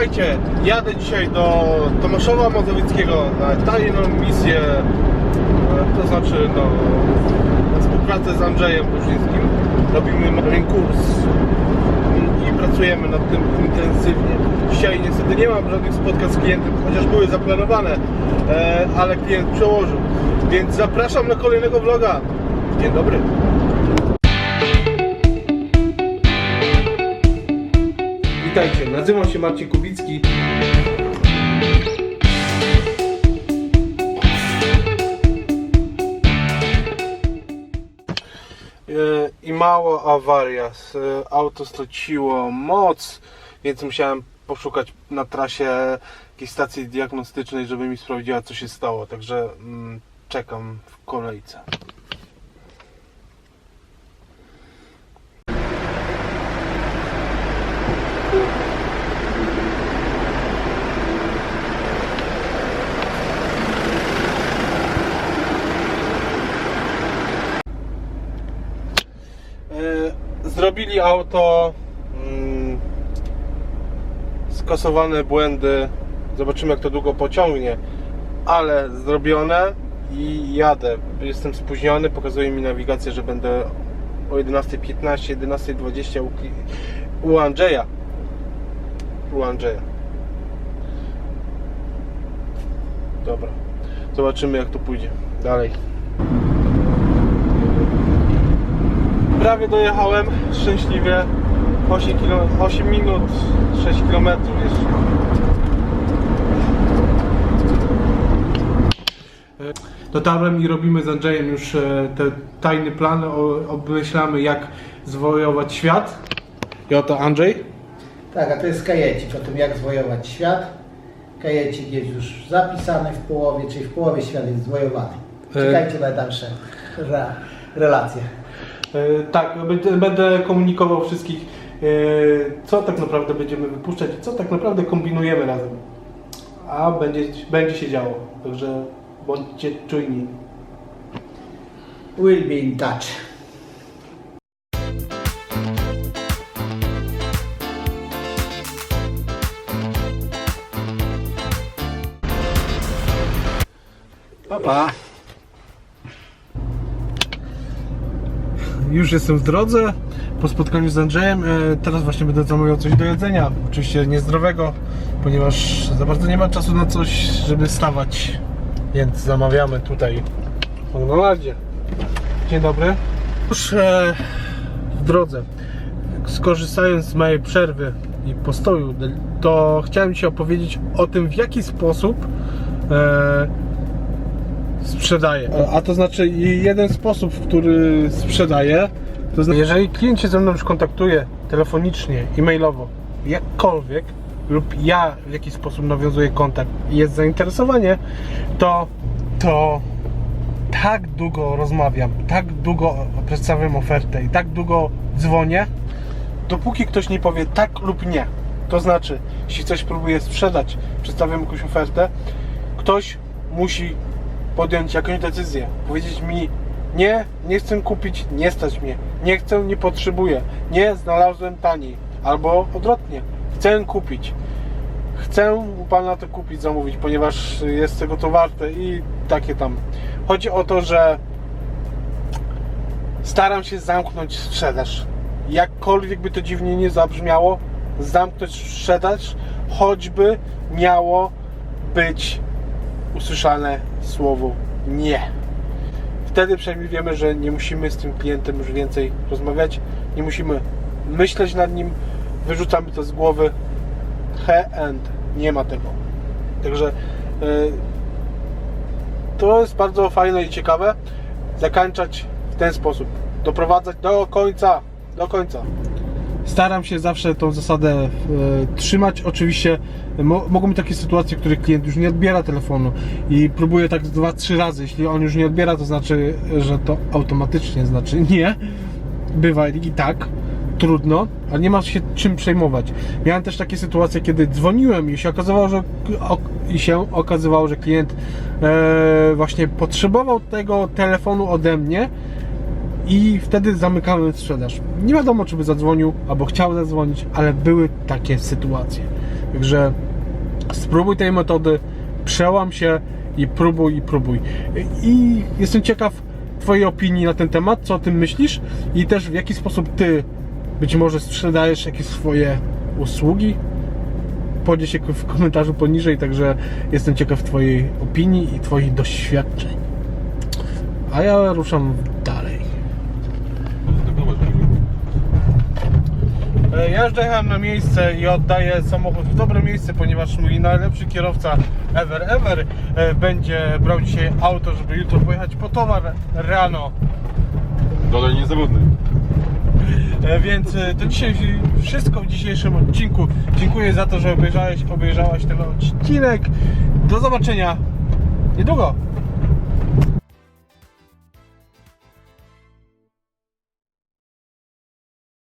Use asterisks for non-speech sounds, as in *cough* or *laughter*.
Słuchajcie, jadę dzisiaj do Tomaszowa Mazowieckiego na tajną misję, e, to znaczy no, współpracę z Andrzejem Burzyńskim. Robimy rynкurs i pracujemy nad tym intensywnie. Dzisiaj niestety nie mam żadnych spotkań z klientem, chociaż były zaplanowane, e, ale klient przełożył. Więc zapraszam na kolejnego vloga. Dzień dobry. Witajcie, nazywam się Marcin Kubicki. E, I mała awaria. S- Auto straciło moc, więc musiałem poszukać na trasie jakiejś stacji diagnostycznej, żeby mi sprawdziła, co się stało. Także mm, czekam w kolejce. Zrobili auto, mm, skasowane błędy. Zobaczymy, jak to długo pociągnie, ale zrobione i jadę. Jestem spóźniony, pokazuje mi nawigację, że będę o 11.15, 11.20 u, u Andrzeja. U Andrzeja. Dobra, zobaczymy, jak to pójdzie dalej. Prawie dojechałem szczęśliwie 8, kilo, 8 minut 6 km jeszcze. Dotarłem i robimy z Andrzejem już e, te tajne plany, obmyślamy jak zwojować świat. I oto Andrzej. Tak, a to jest kajecik o tym, jak zwojować świat. Kajecik jest już zapisany w połowie, czyli w połowie świat jest zwojowany. Czekajcie na dalsze re, relacje. E, Tak, będę- komunikował wszystkich, e, co tak naprawdę będziemy wypuszczać, co tak naprawdę kombinujemy razem. A będzie, będzie się działo, także bądźcie czujni. We'll be in touch. Pa. Już jestem w drodze po spotkaniu z Andrzejem. E, Teraz właśnie będę zamawiał coś do jedzenia. Oczywiście niezdrowego, ponieważ za bardzo nie ma czasu na coś, żeby stawać. Więc zamawiamy tutaj w McDonaldzie. Dzień dobry. Już e, w drodze. Skorzystając z mojej przerwy i postoju, to chciałem Ci opowiedzieć o tym, w jaki sposób e, sprzedaję. A to znaczy jeden sposób, w który sprzedaję, to znaczy, jeżeli klient się ze mną już kontaktuje telefonicznie, e-mailowo, jakkolwiek, lub ja w jakiś sposób nawiązuję kontakt i jest zainteresowanie, to, to tak długo rozmawiam, tak długo przedstawiam ofertę i tak długo dzwonię, dopóki ktoś nie powie tak lub nie. To znaczy, jeśli coś próbuje sprzedać, przedstawiam jakąś ofertę, ktoś musi podjąć jakąś decyzję, powiedzieć mi nie, nie chcę kupić, nie stać mnie, nie chcę, nie potrzebuję, nie, znalazłem taniej, albo odwrotnie, chcę kupić, chcę u Pana to kupić, zamówić, ponieważ jest tego to warte i takie tam. Chodzi o to, że staram się zamknąć sprzedaż. Jakkolwiek by to dziwnie nie zabrzmiało, zamknąć sprzedaż, choćby miało być usłyszane słowo nie. Wtedy przynajmniej wiemy, że nie musimy z tym klientem już więcej rozmawiać, nie musimy myśleć nad nim, wyrzucamy to z głowy. He end. Nie ma tego. Także y, to jest bardzo fajne i ciekawe. Zakończać w ten sposób. Doprowadzać do końca. Do końca. Staram się zawsze tą zasadę e, trzymać. Oczywiście mo, mogą być takie sytuacje, w których klient już nie odbiera telefonu i próbuje tak dwa, trzy razy. Jeśli on już nie odbiera, to znaczy, że to automatycznie znaczy *laughs* nie. Bywa i tak. Trudno, ale nie ma się czym przejmować. Miałem też takie sytuacje, kiedy dzwoniłem i się okazywało, że, i się okazywało, że klient e, właśnie potrzebował tego telefonu ode mnie i wtedy zamykałem sprzedaż. Nie wiadomo, czy by zadzwonił albo chciał zadzwonić, ale były takie sytuacje. Także spróbuj tej metody, przełam się i próbuj, i próbuj. I jestem ciekaw Twojej opinii na ten temat, co o tym myślisz i też w jaki sposób Ty być może sprzedajesz jakieś swoje usługi. Podziel się w komentarzu poniżej, także jestem ciekaw Twojej opinii i Twoich doświadczeń. A ja ruszam dalej. Ja już dojechałem na miejsce i oddaję samochód w dobre miejsce, ponieważ mój najlepszy kierowca ever ever e, będzie brał dzisiaj auto, żeby jutro pojechać po towar rano. Dole niezawodny. E, Więc e, to dzisiaj wszystko w dzisiejszym odcinku. Dziękuję za to, że obejrzałeś, obejrzałaś ten odcinek. Do zobaczenia niedługo.